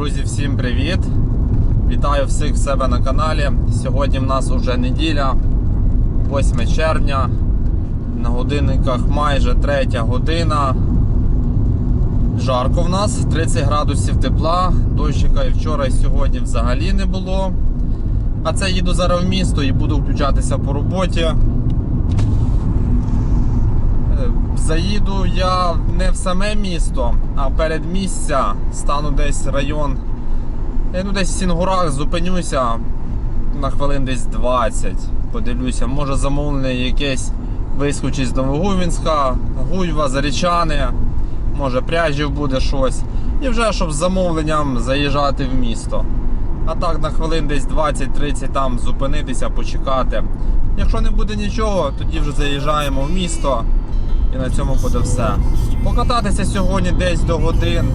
Друзі, всім привіт! Вітаю всіх в себе на каналі. Сьогодні в нас уже неділя, 8 червня. На годинниках майже 3 година. Жарко в нас, 30 градусів тепла, дощика і вчора і сьогодні взагалі не було. А це їду зараз в місто і буду включатися по роботі. Заїду я не в саме місто, а перед місця стану десь район. Я ну десь в Сінгурах зупинюся на хвилин десь 20. Подивлюся, може замовлення якесь вискочить з Новогувінська, Гуйва, Зарічани, може пряжів буде щось. І вже щоб з замовленням заїжджати в місто. А так на хвилин десь 20-30 там зупинитися, почекати. Якщо не буде нічого, тоді вже заїжджаємо в місто. І на цьому буде все. Покататися сьогодні десь до годин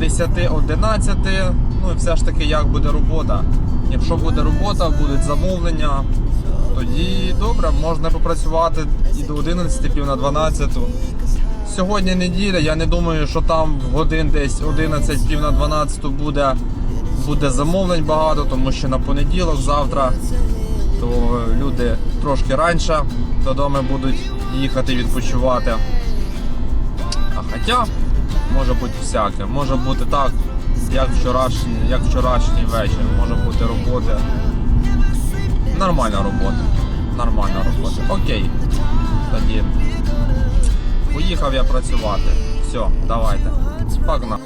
10-11. Ну і все ж таки, як буде робота. Якщо буде робота, будуть замовлення, тоді добре, можна попрацювати і до 11, пів на 12. Сьогодні неділя, я не думаю, що там в годин десь 11, пів на 12 буде, буде замовлень багато, тому що на понеділок, завтра то люди трошки раніше додому будуть їхати відпочивати. А хоча може бути всяке, може бути так, як вчорашній, як вчорашній вечір, може бути роботи. Нормальна робота. Нормальна робота. Окей. Тоді поїхав я працювати. Все, давайте. Погнали.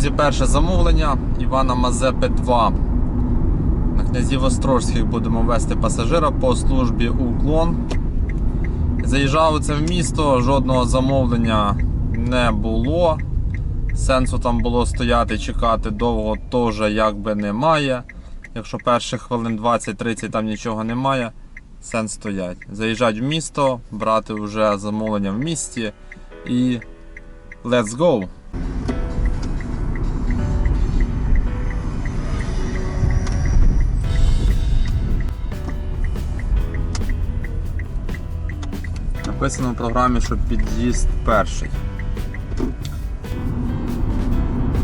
Друзі, перше замовлення Івана Мазепи 2. На князів Острожських будемо вести пасажира по службі уклон. Заїжджав це в місто, жодного замовлення не було. Сенсу там було стояти, чекати довго теж якби немає. Якщо перших хвилин 20-30 там нічого немає, сенс стоять. Заїжджати в місто, брати вже замовлення в місті і let's go! Написано в програмі, що під'їзд перший.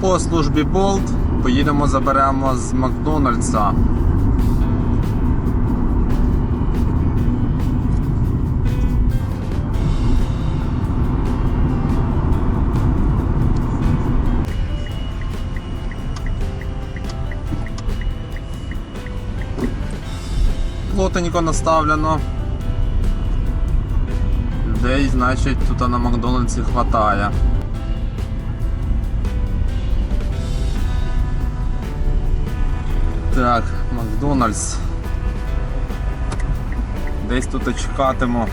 По службі Bolt поїдемо заберемо з Макдональдса. чистенько наставлено. Людей, значить, тут на Макдональдсі хватає. Так, Макдональдс. Десь тут чекатиму.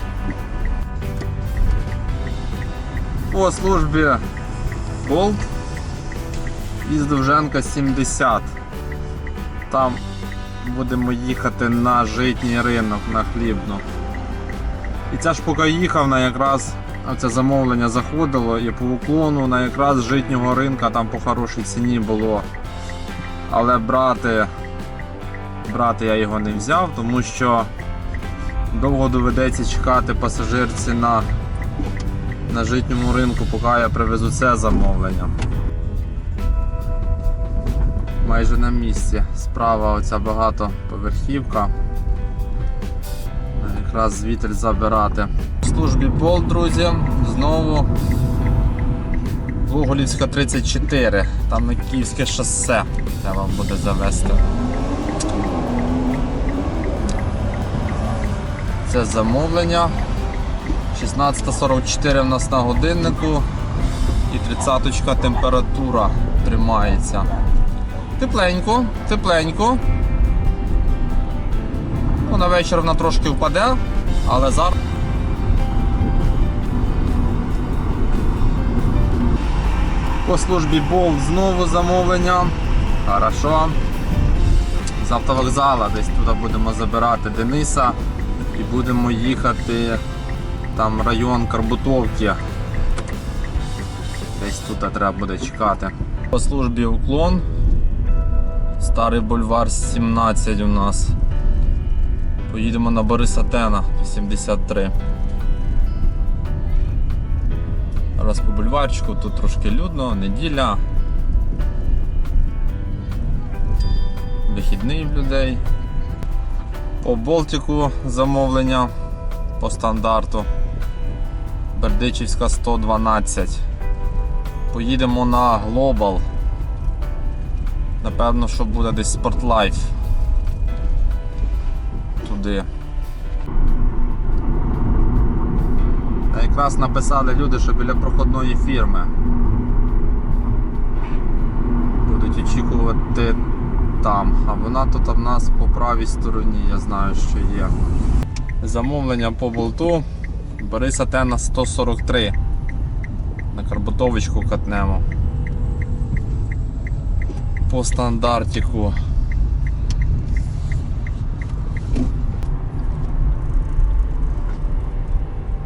По службі Болт із Довженка 70. Там будемо їхати на житній ринок, на хлібну. І ця ж поки їхав, на якраз це замовлення заходило і по уклону на якраз житнього ринка там по хорошій ціні було. Але брати, брати я його не взяв, тому що довго доведеться чекати пасажирці на, на житньому ринку, поки я привезу це замовлення. Майже на місці. Справа оця багатоповерхівка. Якраз звітель забирати. В службі Болт, друзі, знову Луголівська 34, там на Київське шосе треба буде завести. Це замовлення. 16.44 в нас на годиннику і 30 температура тримається. Тепленько, тепленько. На вечір вона трошки впаде, але зараз. По службі Болт знову замовлення. Хорошо. З автовокзала десь туди будемо забирати Дениса і будемо їхати там район Карбутовки. Десь тут треба буде чекати. По службі уклон. Старий бульвар 17 у нас. Поїдемо на Бориса Тена 83. Раз по бульварчику, тут трошки людно, неділя. Вихідний в людей. По Болтику замовлення по стандарту. Бердичівська 112. Поїдемо на Global. Напевно, що буде десь Sportlife. Туди. Та Якраз написали люди, що біля проходної фірми. Будуть очікувати там. А вона тут в нас по правій стороні, я знаю, що є. Замовлення по болту. Бориса Тена 143. На карботовочку катнемо. По стандартику.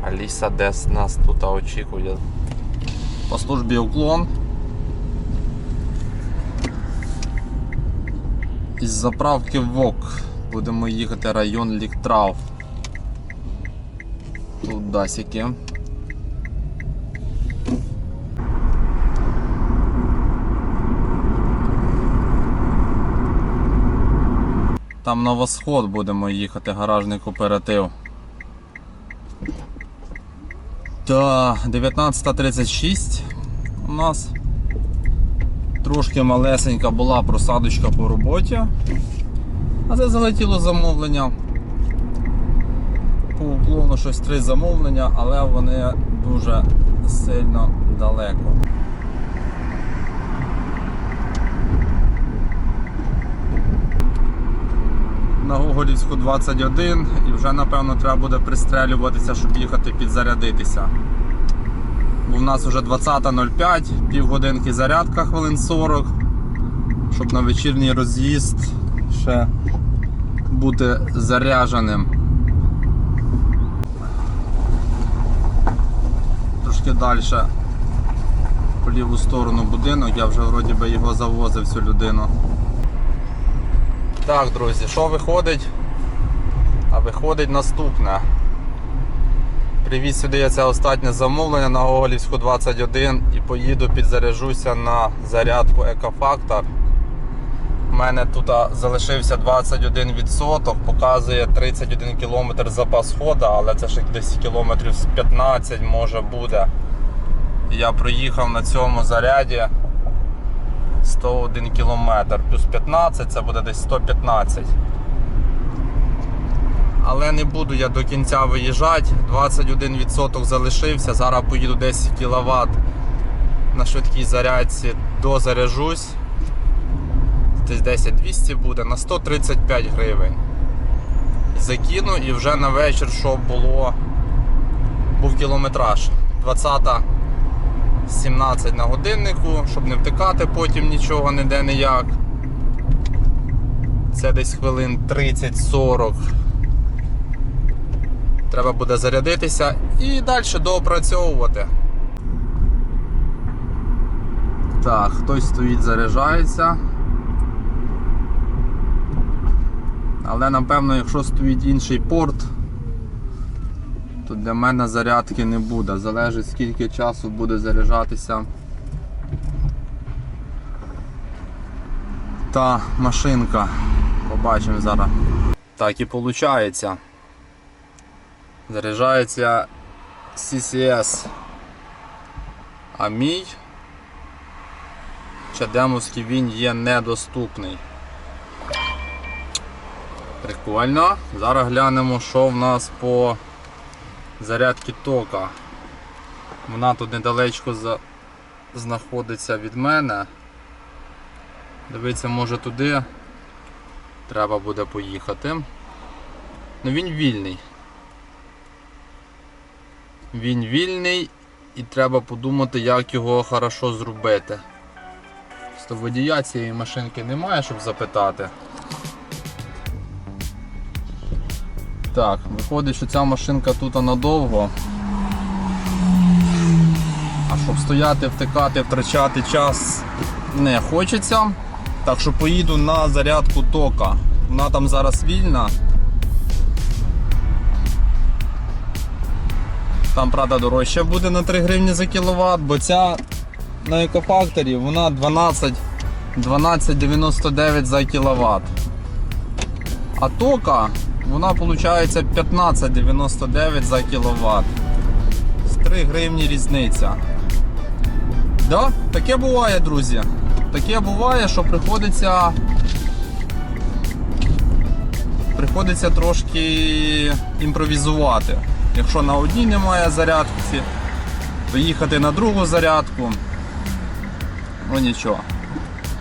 Аліса десь нас тут очікує. По службі уклон. Із заправки ВОК будемо їхати район Ліктрав. Тут дасіки. Там на восход будемо їхати, гаражний кооператив. Та 19.36 у нас трошки малесенька була просадочка по роботі. А це залетіло замовлення. По уклону щось три замовлення, але вони дуже сильно далеко. На Гоголівську 21 і вже напевно треба буде пристрелюватися, щоб їхати підзарядитися. Бо в нас вже 20.05, півгодинки зарядка хвилин 40, щоб на вечірній роз'їзд ще бути зарядженим. Трошки далі по ліву сторону будинок, я вже вроді би його завозив цю людину. Так, друзі, що виходить? А виходить наступне. Привіз сюди я це останнє замовлення на Гоголівську 21 і поїду підзаряжуся на зарядку Екофактор. У мене тут залишився 21%, показує 31 км запас ходу, але це ще десь кілометрів з 15 може буде. Я проїхав на цьому заряді 101 км, плюс 15 це буде десь 115. але не буду я до кінця виїжджати. 21% залишився. Зараз поїду 10 кВт на швидкій зарядці, дозаряжусь. Десь 10-200 буде на 135 гривень. Закину і вже на вечір, щоб було був кілометраж. 20 17 на годиннику, щоб не втикати потім нічого ніде ніяк. Це десь хвилин 30-40. Треба буде зарядитися і далі доопрацьовувати. Так, хтось стоїть, заряджається. Але напевно, якщо стоїть інший порт, то для мене зарядки не буде. Залежить скільки часу буде заряджатися та машинка. Побачимо зараз. Так і виходить. Заряджається CCS. А мій чадемовський він є недоступний. Прикольно. Зараз глянемо, що в нас по зарядці тока. Вона тут недалечко за... знаходиться від мене. Дивіться, може туди треба буде поїхати. Ну він вільний. Він вільний і треба подумати, як його хорошо зробити. Просто водія цієї машинки немає, щоб запитати. Так, виходить, що ця машинка тут надовго. А щоб стояти, втикати, втрачати час не хочеться. Так що поїду на зарядку тока. Вона там зараз вільна. Там, правда, дорожче буде на 3 гривні за кіловат, бо ця на екофакторі вона 12 12,99 за кіловат. А тока вона виходить 15,99 за кіловат. З 3 гривні різниця. Да, таке буває, друзі. Таке буває, що приходиться. Приходиться трошки імпровізувати. Якщо на одній немає зарядки, то їхати на другу зарядку. Ну нічого,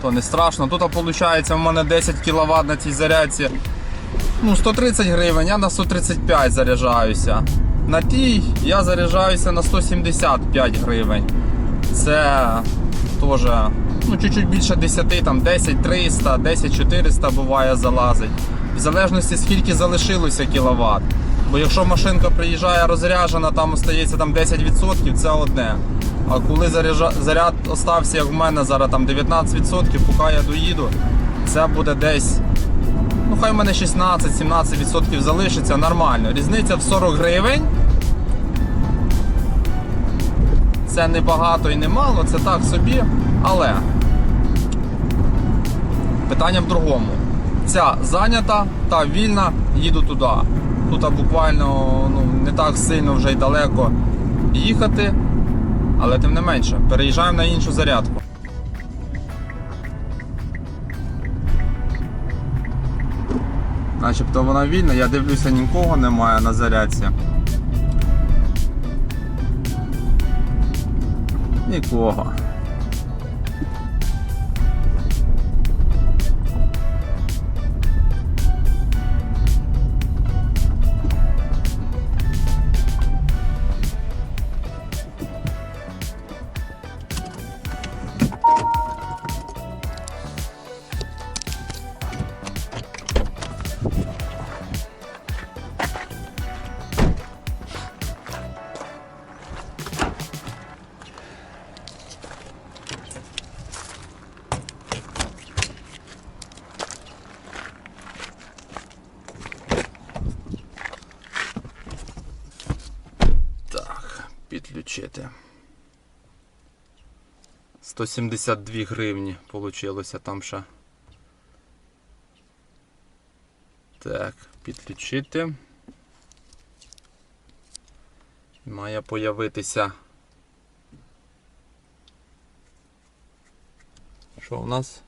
то не страшно. Тут виходить в мене 10 кВт на цій зарядці. Ну, 130 гривень, я на 135 заряджаюся. На тій я заряджаюся на 175 гривень. Це теж ну, чуть-чуть більше 10, там 10 300, 10 400 буває залазить. В залежності скільки залишилося кіловат. Бо якщо машинка приїжджає розряджена, там остається там 10%, це одне. А коли заряджа... заряд остався, як в мене зараз там 19%, поки я доїду, це буде десь Ну, хай в мене 16-17% залишиться нормально. Різниця в 40 гривень. Це не багато і не мало, це так собі. Але питання в другому. Ця зайнята, та вільна, їду туди. Тут буквально ну, не так сильно вже й далеко їхати, але тим не менше, переїжджаємо на іншу зарядку. Начебто вона вільна, я дивлюся, нікого немає на зарядці. Нікого. 172 гривні вийшло там ще. Так, підключити. Має появитися. Що у нас?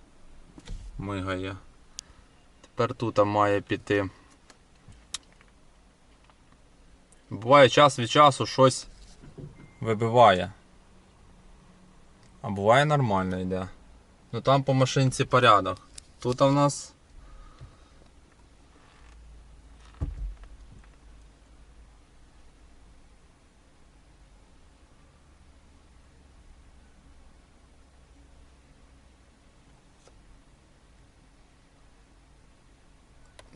Мигає. Тепер тут має піти Буває час від часу щось вибиває. А буває нормально йде. Ну там по машинці порядок. Тут у нас.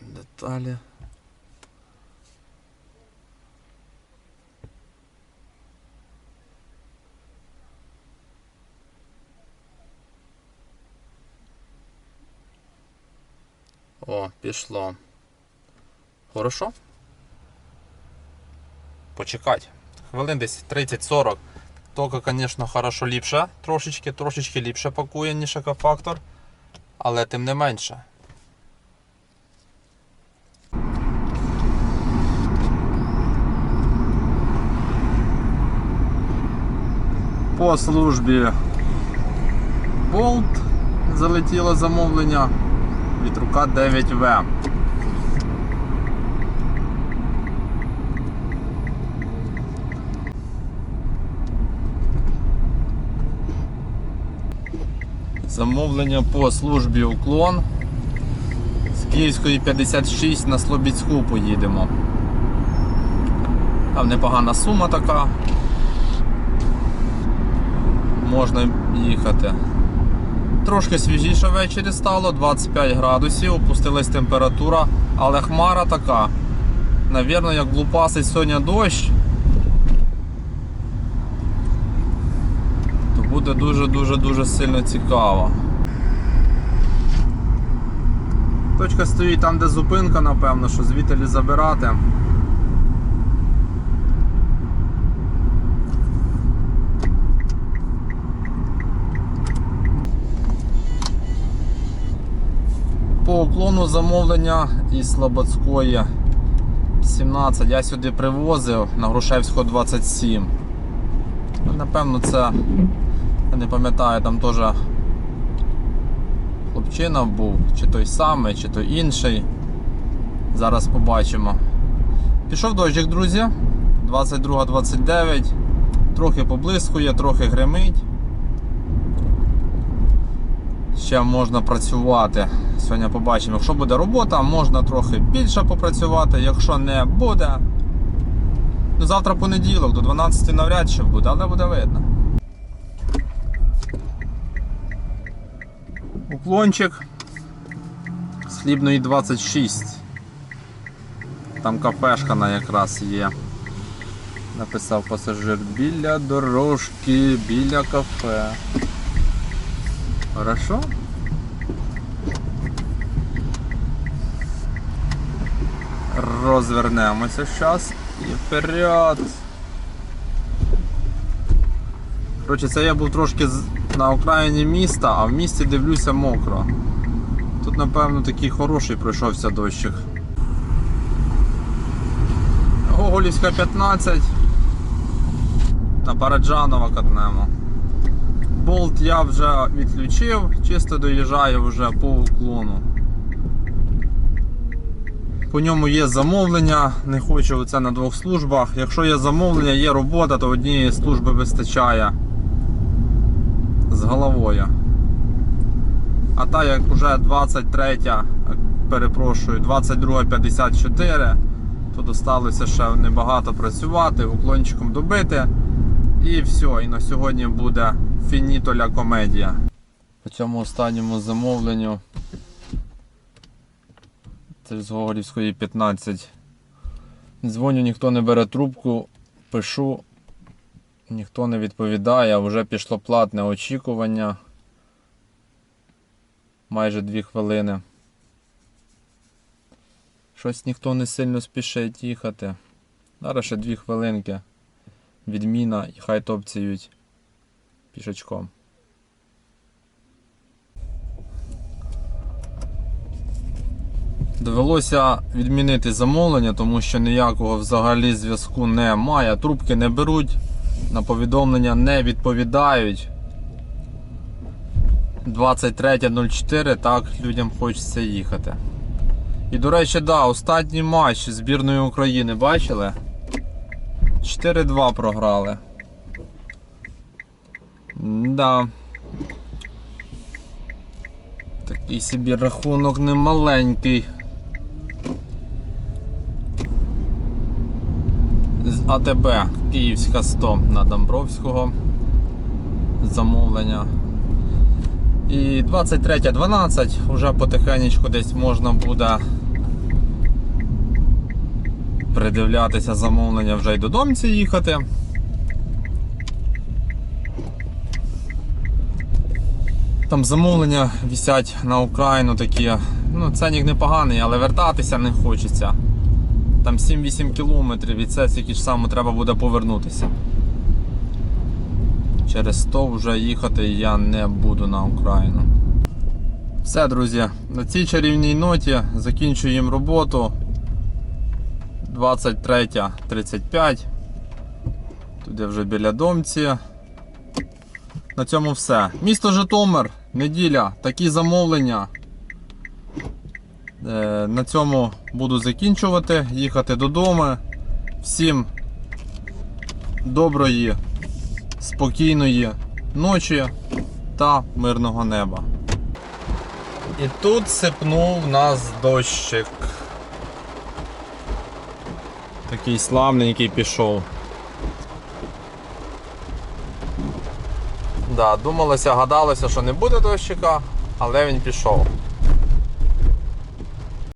Деталі. О, пішло. Хорошо? Почекать. Хвилин десь 30-40. Тільки, звісно, хорошо ліпше. Трошечки, трошечки ліпше пакує, ніж фактор. Але тим не менше. По службі Болт залетіло замовлення від рука 9В. Замовлення по службі уклон. З Київської 56 на Слобідську поїдемо. Там непогана сума така. Можна їхати. Трошки свіжіше ввечері стало, 25 градусів, опустилась температура, але хмара така. Навірно, як влупасить сьогодні дощ, то буде дуже-дуже-дуже сильно цікаво. Точка стоїть там, де зупинка, напевно, що звітелі забирати. По уклону замовлення із Слободської 17. Я сюди привозив на Грушевського 27. Ну, Напевно, це, я не пам'ятаю, там теж хлопчина був, чи той самий, чи той інший. Зараз побачимо. Пішов дощик, друзі. 22-29. Трохи поблискує, трохи гримить. Ще можна працювати. Сьогодні побачимо, якщо буде робота, можна трохи більше попрацювати, якщо не буде. Ну, завтра понеділок, до 12 навряд чи буде, але буде видно. Уклончик з хлібної 26. Там кафешка на якраз є. Написав пасажир біля дорожки, біля кафе. Хорошо? Розвернемося зараз і вперед. Коротше, це я був трошки на окраїні міста, а в місті дивлюся мокро. Тут, напевно, такий хороший пройшовся дощик. Гоголівська 15. На Параджанова катнемо. Болт я вже відключив, чисто доїжджаю вже по уклону. По ньому є замовлення, не хочу це на двох службах. Якщо є замовлення, є робота, то однієї служби вистачає з головою. А та як вже 23, перепрошую, 22.54, то досталося ще небагато працювати, уклончиком добити. І все, і на сьогодні буде фінітоля комедія. По цьому останньому замовленню. Це з Гоголівської 15. Дзвоню, ніхто не бере трубку, пишу, ніхто не відповідає, вже пішло платне очікування. Майже 2 хвилини. Щось ніхто не сильно спішить їхати. Зараз ще 2 хвилинки. Відміна і хай топціють пішечком. Довелося відмінити замовлення, тому що ніякого взагалі зв'язку немає. Трубки не беруть, на повідомлення не відповідають. 23.04, так людям хочеться їхати. І до речі, да, останній матч збірної України бачили? 4-2 програли. Да. Такий собі рахунок немаленький. З АТБ Київська 100 на Домбровського. Замовлення. І 23.12 вже потихенечку десь можна буде придивлятися замовлення вже й додомці їхати. Там замовлення висять на Україну такі. Ну, ценник непоганий, але вертатися не хочеться. Там 7-8 кілометрів і це стільки ж само треба буде повернутися. Через 100 вже їхати я не буду на Україну. Все, друзі, на цій чарівній ноті закінчуємо роботу. 23.35. Тут я вже біля домці. На цьому все. Місто Житомир, неділя, такі замовлення. Е, на цьому буду закінчувати, їхати додому. Всім доброї, спокійної ночі та мирного неба. І тут сипнув нас дощик. Такий славний, пішов. Да, думалося, гадалося, що не буде дощика, але він пішов.